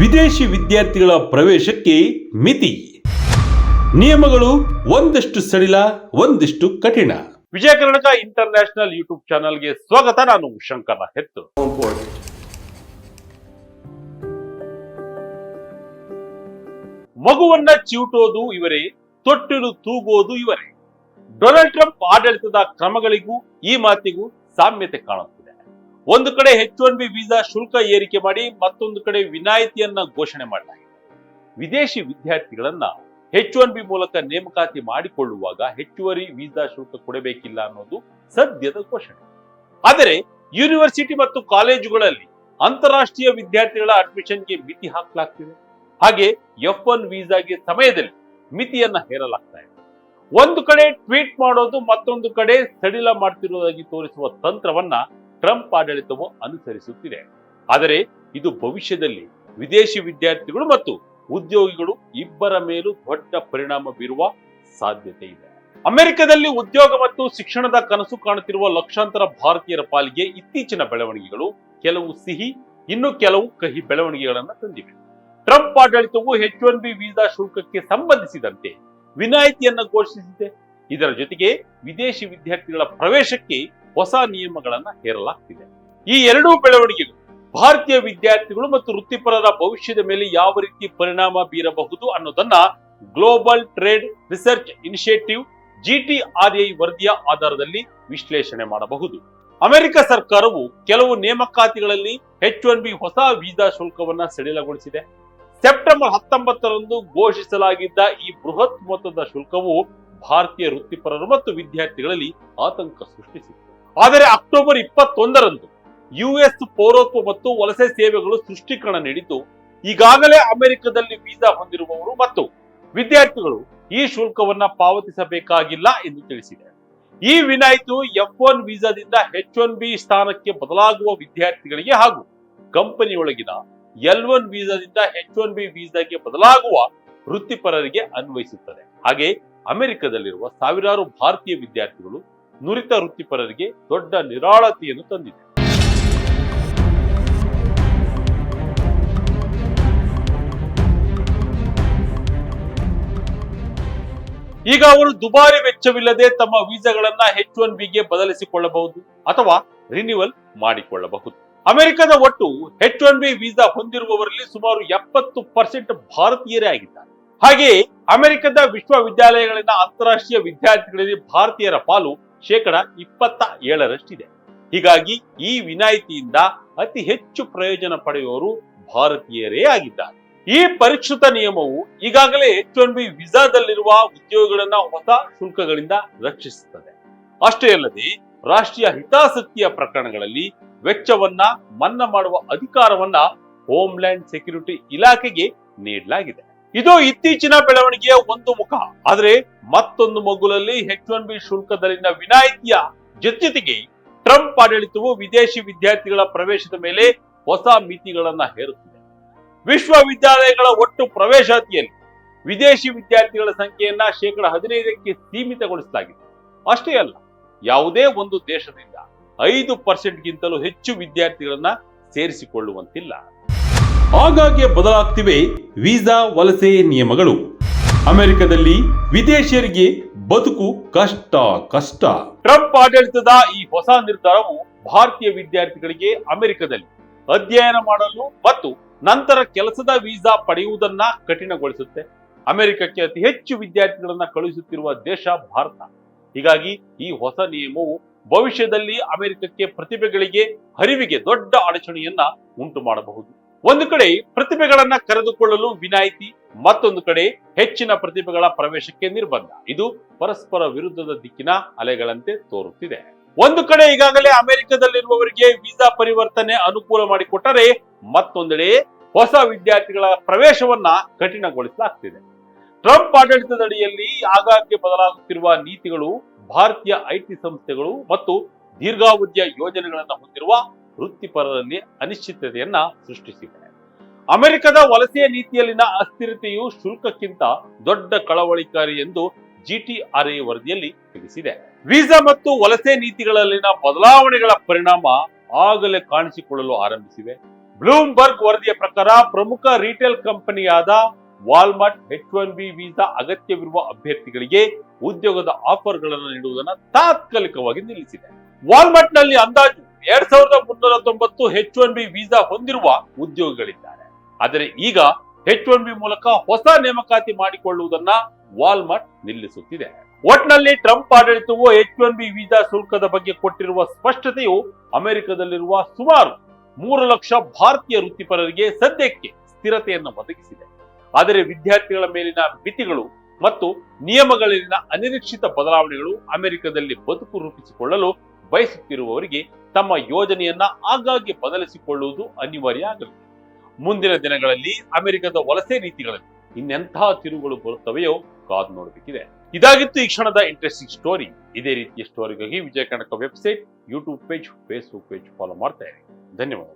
ವಿದೇಶಿ ವಿದ್ಯಾರ್ಥಿಗಳ ಪ್ರವೇಶಕ್ಕೆ ಮಿತಿ. ನಿಯಮಗಳು ಒಂದಷ್ಟು ಸಡಿಲ, ಒಂದಿಷ್ಟು ಕಠಿಣ. ವಿಜಯ ಕರ್ನಾಟಕ ಇಂಟರ್ನ್ಯಾಷನಲ್ ಯೂಟ್ಯೂಬ್ ಚಾನಲ್ಗೆ ಸ್ವಾಗತ, ನಾನು ಶಂಕರ ಹೆತ್ತು ಮಗುವನ್ನ ಚಿವುಟೋದು ಇವರೇ, ತೊಟ್ಟಿಲು ತೂಗೋದು ಇವರೇ. ಡೊನಾಲ್ಡ್ ಟ್ರಂಪ್ ಆಡಳಿತದ ಕ್ರಮಗಳಿಗೂ, ಈ ಮಾತಿಗೂ ಸಾಮ್ಯತೆ ಕಾಣುತ್ತಿದೆ. ಒಂದು ಕಡೆ ಎಚ್ ಒನ್ ಬಿ ವೀಸಾ ಶುಲ್ಕ ಏರಿಕೆ ಮಾಡಿ, ಮತ್ತೊಂದು ಕಡೆ ವಿನಾಯಿತಿಯನ್ನ ಘೋಷಣೆ ಮಾಡಲಾಗಿದೆ. ವಿದೇಶಿ ವಿದ್ಯಾರ್ಥಿಗಳನ್ನ ಎಚ್ ಒನ್ ಬಿ ಮೂಲಕ ನೇಮಕಾತಿ ಮಾಡಿಕೊಳ್ಳುವಾಗ ಹೆಚ್ಚುವರಿ ವೀಸಾ ಶುಲ್ಕ ಕೊಡಬೇಕಿಲ್ಲ ಅನ್ನೋದು ಸದ್ಯದ ಘೋಷಣೆ. ಆದರೆ ಯೂನಿವರ್ಸಿಟಿ ಮತ್ತು ಕಾಲೇಜುಗಳಲ್ಲಿ ಅಂತಾರಾಷ್ಟ್ರೀಯ ವಿದ್ಯಾರ್ಥಿಗಳ ಅಡ್ಮಿಷನ್ಗೆ ಮಿತಿ ಹಾಕಲಾಗ್ತಿದೆ. ಹಾಗೆ ಎಫ್ ಒನ್ ವೀಸಾಗೆ ಸಮಯದಲ್ಲಿ ಮಿತಿಯನ್ನ ಹೇರಲಾಗ್ತಾ ಇದೆ. ಒಂದು ಕಡೆ ಟ್ವೀಟ್ ಮಾಡೋದು, ಮತ್ತೊಂದು ಕಡೆ ಸಡಿಲ ಮಾಡ್ತಿರುವುದಾಗಿ ತೋರಿಸುವ ತಂತ್ರವನ್ನ ಟ್ರಂಪ್ ಆಡಳಿತವು ಅನುಸರಿಸುತ್ತಿದೆ. ಆದರೆ ಇದು ಭವಿಷ್ಯದಲ್ಲಿ ವಿದೇಶಿ ವಿದ್ಯಾರ್ಥಿಗಳು ಮತ್ತು ಉದ್ಯೋಗಿಗಳು ಇಬ್ಬರ ಮೇಲೂ ದೊಡ್ಡ ಪರಿಣಾಮ ಬೀರುವ ಸಾಧ್ಯತೆ ಇದೆ. ಅಮೆರಿಕದಲ್ಲಿ ಉದ್ಯೋಗ ಮತ್ತು ಶಿಕ್ಷಣದ ಕನಸು ಕಾಣುತ್ತಿರುವ ಲಕ್ಷಾಂತರ ಭಾರತೀಯರ ಪಾಲಿಗೆ ಇತ್ತೀಚಿನ ಬೆಳವಣಿಗೆಗಳು ಕೆಲವು ಸಿಹಿ, ಇನ್ನು ಕೆಲವು ಕಹಿ ಬೆಳವಣಿಗೆಗಳನ್ನು ತಂದಿವೆ. ಟ್ರಂಪ್ ಆಡಳಿತವು ಎಚ್ ಒನ್ ಬಿ ವೀಸಾ ಶುಲ್ಕಕ್ಕೆ ಸಂಬಂಧಿಸಿದಂತೆ ವಿನಾಯಿತಿಯನ್ನು ಘೋಷಿಸಿದೆ. ಇದರ ಜೊತೆಗೆ ವಿದೇಶಿ ವಿದ್ಯಾರ್ಥಿಗಳ ಪ್ರವೇಶಕ್ಕೆ ಹೊಸ ನಿಯಮಗಳನ್ನ ಹೇರಲಾಗ್ತಿದೆ. ಈ ಎರಡೂ ಬೆಳವಣಿಗೆಗಳು ಭಾರತೀಯ ವಿದ್ಯಾರ್ಥಿಗಳು ಮತ್ತು ವೃತ್ತಿಪರರ ಭವಿಷ್ಯದ ಮೇಲೆ ಯಾವ ರೀತಿ ಪರಿಣಾಮ ಬೀರಬಹುದು ಅನ್ನೋದನ್ನ global trade research initiative I ವರದಿಯ ಆಧಾರದಲ್ಲಿ ವಿಶ್ಲೇಷಣೆ ಮಾಡಬಹುದು. ಅಮೆರಿಕ ಸರ್ಕಾರವು ಕೆಲವು ನೇಮಕಾತಿಗಳಲ್ಲಿ ಹೆಚ್ ಒನ್ ಬಿ ಹೊಸ ವೀಸಾ ಶುಲ್ಕವನ್ನ ಸಡಿಲಗೊಳಿಸಿದೆ. ಸೆಪ್ಟೆಂಬರ್ ಹತ್ತೊಂಬತ್ತರಂದು ಘೋಷಿಸಲಾಗಿದ್ದ ಈ ಬೃಹತ್ ಮೊತ್ತದ ಶುಲ್ಕವು ಭಾರತೀಯ ವೃತ್ತಿಪರರು ಮತ್ತು ವಿದ್ಯಾರ್ಥಿಗಳಲ್ಲಿ ಆತಂಕ ಸೃಷ್ಟಿಸಿತು ಆದರೆ ಅಕ್ಟೋಬರ್ ಇಪ್ಪತ್ತೊಂದರಂದು ಯುಎಸ್ ಪೌರತ್ವ ಮತ್ತು ವಲಸೆ ಸೇವೆಗಳು ಸೃಷ್ಟೀಕರಣ ನೀಡಿದ್ದು, ಈಗಾಗಲೇ ಅಮೆರಿಕದಲ್ಲಿ ವೀಸಾ ಹೊಂದಿರುವವರು ಮತ್ತು ವಿದ್ಯಾರ್ಥಿಗಳು ಈ ಶುಲ್ಕವನ್ನ ಪಾವತಿಸಬೇಕಾಗಿಲ್ಲ ಎಂದು ತಿಳಿಸಿದೆ. ಈ ವಿನಾಯಿತು ಎಫ್ ಒನ್ ವೀಸಾದಿಂದ ಎಚ್ ಒನ್ ಬಿ ಸ್ಥಾನಕ್ಕೆ ಬದಲಾಗುವ ವಿದ್ಯಾರ್ಥಿಗಳಿಗೆ ಹಾಗೂ ಕಂಪನಿಯೊಳಗಿನ ಎಲ್ ಒನ್ ವೀಸಾದಿಂದ ಎಚ್ ಒನ್ ಬಿ ವೀಸಾಗೆ ಬದಲಾಗುವ ವೃತ್ತಿಪರರಿಗೆ ಅನ್ವಯಿಸುತ್ತದೆ. ಹಾಗೆ ಅಮೆರಿಕದಲ್ಲಿರುವ ಸಾವಿರಾರು ಭಾರತೀಯ ವಿದ್ಯಾರ್ಥಿಗಳು ನುರಿತ ವೃತ್ತಿಪರರಿಗೆ ದೊಡ್ಡ ನಿರಾಳತೆಯನ್ನು ತಂದಿದೆ. ಈಗ ಅವರು ದುಬಾರಿ ವೆಚ್ಚವಿಲ್ಲದೆ ತಮ್ಮ ವೀಸಾಗಳನ್ನ ಎಚ್ ಒನ್ ಬಿಗೆ ಬದಲಿಸಿಕೊಳ್ಳಬಹುದು ಅಥವಾ ರಿನ್ಯೂವಲ್ ಮಾಡಿಕೊಳ್ಳಬಹುದು. ಅಮೆರಿಕದ ಒಟ್ಟು ಎಚ್ ಒನ್ ಬಿ ವೀಸಾ ಹೊಂದಿರುವವರಲ್ಲಿ ಸುಮಾರು ಎಪ್ಪತ್ತು ಪರ್ಸೆಂಟ್ ಭಾರತೀಯರೇ ಆಗಿದ್ದಾರೆ. ಹಾಗೆಯೇ ಅಮೆರಿಕದ ವಿಶ್ವವಿದ್ಯಾಲಯಗಳಲ್ಲಿನ ಅಂತಾರಾಷ್ಟ್ರೀಯ ವಿದ್ಯಾರ್ಥಿಗಳಲ್ಲಿ ಭಾರತೀಯರ ಪಾಲು ಶೇಕಡ ಇಪ್ಪತ್ತ ಏಳರಷ್ಟಿದೆ. ಹೀಗಾಗಿ ಈ ವಿನಾಯಿತಿಯಿಂದ ಅತಿ ಹೆಚ್ಚು ಪ್ರಯೋಜನ ಪಡೆಯುವವರು ಭಾರತೀಯರೇ ಆಗಿದ್ದಾರೆ. ಈ ಪರಿಷ್ಕೃತ ನಿಯಮವು ಈಗಾಗಲೇ ಎಚ್ ಒನ್ ಬಿ ವಿಸಾದಲ್ಲಿರುವ ಉದ್ಯೋಗಿಗಳನ್ನ ಹೊಸ ಶುಲ್ಕಗಳಿಂದ ರಕ್ಷಿಸುತ್ತದೆ. ಅಷ್ಟೇ ಅಲ್ಲದೆ ರಾಷ್ಟ್ರೀಯ ಹಿತಾಸಕ್ತಿಯ ಪ್ರಕರಣಗಳಲ್ಲಿ ವೆಚ್ಚವನ್ನ ಮನ್ನಾ ಮಾಡುವ ಅಧಿಕಾರವನ್ನ ಹೋಮ್ಲ್ಯಾಂಡ್ ಸೆಕ್ಯೂರಿಟಿ ಇಲಾಖೆಗೆ ನೀಡಲಾಗಿದೆ. ಇದು ಇತ್ತೀಚಿನ ಬೆಳವಣಿಗೆಯ ಒಂದು ಮುಖ. ಆದರೆ ಮತ್ತೊಂದು ಮಗುಲಲ್ಲಿ ಎಚ್ ಒನ್ ಬಿ ಶುಲ್ಕದಲ್ಲಿನ ವಿನಾಯಿತಿಯ ಜೊತೆಗೆ ಟ್ರಂಪ್ ಆಡಳಿತವು ವಿದೇಶಿ ವಿದ್ಯಾರ್ಥಿಗಳ ಪ್ರವೇಶದ ಮೇಲೆ ಹೊಸ ಮಿತಿಗಳನ್ನ ಹೇರುತ್ತಿದೆ. ವಿಶ್ವವಿದ್ಯಾಲಯಗಳ ಒಟ್ಟು ಪ್ರವೇಶಾತಿಯಲ್ಲಿ ವಿದೇಶಿ ವಿದ್ಯಾರ್ಥಿಗಳ ಸಂಖ್ಯೆಯನ್ನ ಶೇಕಡ ಹದಿನೈದಕ್ಕೆ ಸೀಮಿತಗೊಳಿಸಲಾಗಿದೆ. ಅಷ್ಟೇ ಅಲ್ಲ, ಯಾವುದೇ ಒಂದು ದೇಶದಿಂದ ಐದು ಪರ್ಸೆಂಟ್ಗಿಂತಲೂ ಹೆಚ್ಚು ವಿದ್ಯಾರ್ಥಿಗಳನ್ನ ಸೇರಿಸಿಕೊಳ್ಳುವಂತಿಲ್ಲ. ಆಗಾಗ್ಗೆ ಬದಲಾಗ್ತಿವೆ ವೀಸಾ ವಲಸೆ ನಿಯಮಗಳು. ಅಮೆರಿಕದಲ್ಲಿ ವಿದೇಶಿಯರಿಗೆ ಬದುಕು ಕಷ್ಟ ಕಷ್ಟ. ಟ್ರಂಪ್ ಆಡಳಿತದ ಈ ಹೊಸ ನಿರ್ಧಾರವು ಭಾರತೀಯ ವಿದ್ಯಾರ್ಥಿಗಳಿಗೆ ಅಮೆರಿಕದಲ್ಲಿ ಅಧ್ಯಯನ ಮಾಡಲು ಮತ್ತು ನಂತರ ಕೆಲಸದ ವೀಸಾ ಪಡೆಯುವುದನ್ನ ಕಠಿಣಗೊಳಿಸುತ್ತೆ. ಅಮೆರಿಕಕ್ಕೆ ಅತಿ ಹೆಚ್ಚು ವಿದ್ಯಾರ್ಥಿಗಳನ್ನ ಕಳುಹಿಸುತ್ತಿರುವ ದೇಶ ಭಾರತ. ಹೀಗಾಗಿ ಈ ಹೊಸ ನಿಯಮವು ಭವಿಷ್ಯದಲ್ಲಿ ಅಮೆರಿಕಕ್ಕೆ ಪ್ರತಿಭೆಗಳಿಗೆ ಹರಿವಿಗೆ ದೊಡ್ಡ ಅಡಚಣೆಯನ್ನ ಉಂಟು ಮಾಡಬಹುದು ಒಂದು ಕಡೆ ಪ್ರತಿಭೆಗಳನ್ನ ಕರೆದುಕೊಳ್ಳಲು ವಿನಾಯಿತಿ, ಮತ್ತೊಂದು ಕಡೆ ಹೆಚ್ಚಿನ ಪ್ರತಿಭೆಗಳ ಪ್ರವೇಶಕ್ಕೆ ನಿರ್ಬಂಧ. ಇದು ಪರಸ್ಪರ ವಿರುದ್ಧದ ದಿಕ್ಕಿನ ಅಲೆಗಳಂತೆ ತೋರುತ್ತಿದೆ. ಒಂದು ಕಡೆ ಈಗಾಗಲೇ ಅಮೆರಿಕದಲ್ಲಿರುವವರಿಗೆ ವೀಸಾ ಪರಿವರ್ತನೆ ಅನುಕೂಲ ಮಾಡಿಕೊಟ್ಟರೆ ಮತ್ತೊಂದೆಡೆ ಹೊಸ ವಿದ್ಯಾರ್ಥಿಗಳ ಪ್ರವೇಶವನ್ನ ಕಠಿಣಗೊಳಿಸಲಾಗ್ತಿದೆ. ಟ್ರಂಪ್ ಆಡಳಿತದಡಿಯಲ್ಲಿ ಆಗಾಗ್ಗೆ ಬದಲಾಗುತ್ತಿರುವ ನೀತಿಗಳು ಭಾರತೀಯ ಐಟಿ ಸಂಸ್ಥೆಗಳು ಮತ್ತು ದೀರ್ಘಾವಧಿಯ ಯೋಜನೆಗಳನ್ನು ಹೊಂದಿರುವ ವೃತ್ತಿಪರರಲ್ಲಿ ಅನಿಶ್ಚಿತತೆಯನ್ನ ಸೃಷ್ಟಿಸಿದೆ ಅಮೆರಿಕದ ವಲಸೆಯ ನೀತಿಯಲ್ಲಿನ ಅಸ್ಥಿರತೆಯು ಶುಲ್ಕಕ್ಕಿಂತ ದೊಡ್ಡ ಕಳವಳಿಕಾರಿ ಎಂದು ಜಿಟಿಆರ್ಎ ವರದಿಯಲ್ಲಿ ತಿಳಿಸಿದೆ. ವೀಸಾ ಮತ್ತು ವಲಸೆ ನೀತಿಗಳಲ್ಲಿನ ಬದಲಾವಣೆಗಳ ಪರಿಣಾಮ ಆಗಲೇ ಕಾಣಿಸಿಕೊಳ್ಳಲು ಆರಂಭಿಸಿವೆ. ಬ್ಲೂಮ್ಬರ್ಗ್ ವರದಿಯ ಪ್ರಕಾರ ಪ್ರಮುಖ retail ಕಂಪನಿಯಾದ Walmart H one B visa ಅಗತ್ಯವಿರುವ ಅಭ್ಯರ್ಥಿಗಳಿಗೆ ಉದ್ಯೋಗದ ಆಫರ್ಗಳನ್ನು ನೀಡುವುದನ್ನು ತಾತ್ಕಾಲಿಕವಾಗಿ ನಿಲ್ಲಿಸಿದೆ. ವಾಲ್ಮಾರ್ಟ್ನಲ್ಲಿ ಅಂದಾಜು ಎರಡ್ ಸಾವಿರದ ಮುನ್ನೂರ ತೊಂಬತ್ತು ಹೆಚ್ ಒನ್ ಬಿ ವೀಸಾ ಹೊಂದಿರುವ ಉದ್ಯೋಗಿಗಳಿದ್ದಾರೆ. ಆದರೆ ಈಗ ಎಚ್ ಒನ್ ಬಿ ಮೂಲಕ ಹೊಸ ನೇಮಕಾತಿ ಮಾಡಿಕೊಳ್ಳುವುದನ್ನ ವಾಲ್ಮಾರ್ಟ್ ನಿಲ್ಲಿಸುತ್ತಿದೆ. ಒಟ್ನಲ್ಲಿ ಟ್ರಂಪ್ ಆಡಳಿತವು ಎಚ್ ಒನ್ ಬಿ ವೀಸಾ ಶುಲ್ಕದ ಬಗ್ಗೆ ಕೊಟ್ಟಿರುವ ಸ್ಪಷ್ಟತೆಯು ಅಮೆರಿಕದಲ್ಲಿರುವ ಸುಮಾರು ಮೂರು ಲಕ್ಷ ಭಾರತೀಯ ವೃತ್ತಿಪರರಿಗೆ ಸದ್ಯಕ್ಕೆ ಸ್ಥಿರತೆಯನ್ನು ಒದಗಿಸಿದೆ. ಆದರೆ ವಿದ್ಯಾರ್ಥಿಗಳ ಮೇಲಿನ ಮಿತಿಗಳು ಮತ್ತು ನಿಯಮಗಳಲ್ಲಿನ ಅನಿರೀಕ್ಷಿತ ಬದಲಾವಣೆಗಳು ಅಮೆರಿಕದಲ್ಲಿ ಬದುಕು ರೂಪಿಸಿಕೊಳ್ಳಲು ಬಯಸುತ್ತಿರುವವರಿಗೆ ತಮ್ಮ ಯೋಜನೆಯನ್ನ ಆಗಾಗ್ಗೆ ಬದಲಿಸಿಕೊಳ್ಳುವುದು ಅನಿವಾರ್ಯ ಆಗಲಿದೆ ಮುಂದಿನ ದಿನಗಳಲ್ಲಿ ಅಮೆರಿಕದ ವಲಸೆ ನೀತಿಗಳಲ್ಲಿ ಇನ್ನೆಂತಹ ತಿರುಗಳು ಬರುತ್ತವೆಯೋ ಕಾದು ನೋಡಬೇಕಿದೆ. ಇದಾಗಿತ್ತು ಈ ಕ್ಷಣದ ಇಂಟ್ರೆಸ್ಟಿಂಗ್ ಸ್ಟೋರಿ. ಇದೇ ರೀತಿಯ ಸ್ಟೋರಿಗಾಗಿ Vijaya Karnataka website, YouTube page, Facebook page follow ಮಾಡ್ತಾ ಇರಿ. ಧನ್ಯವಾದ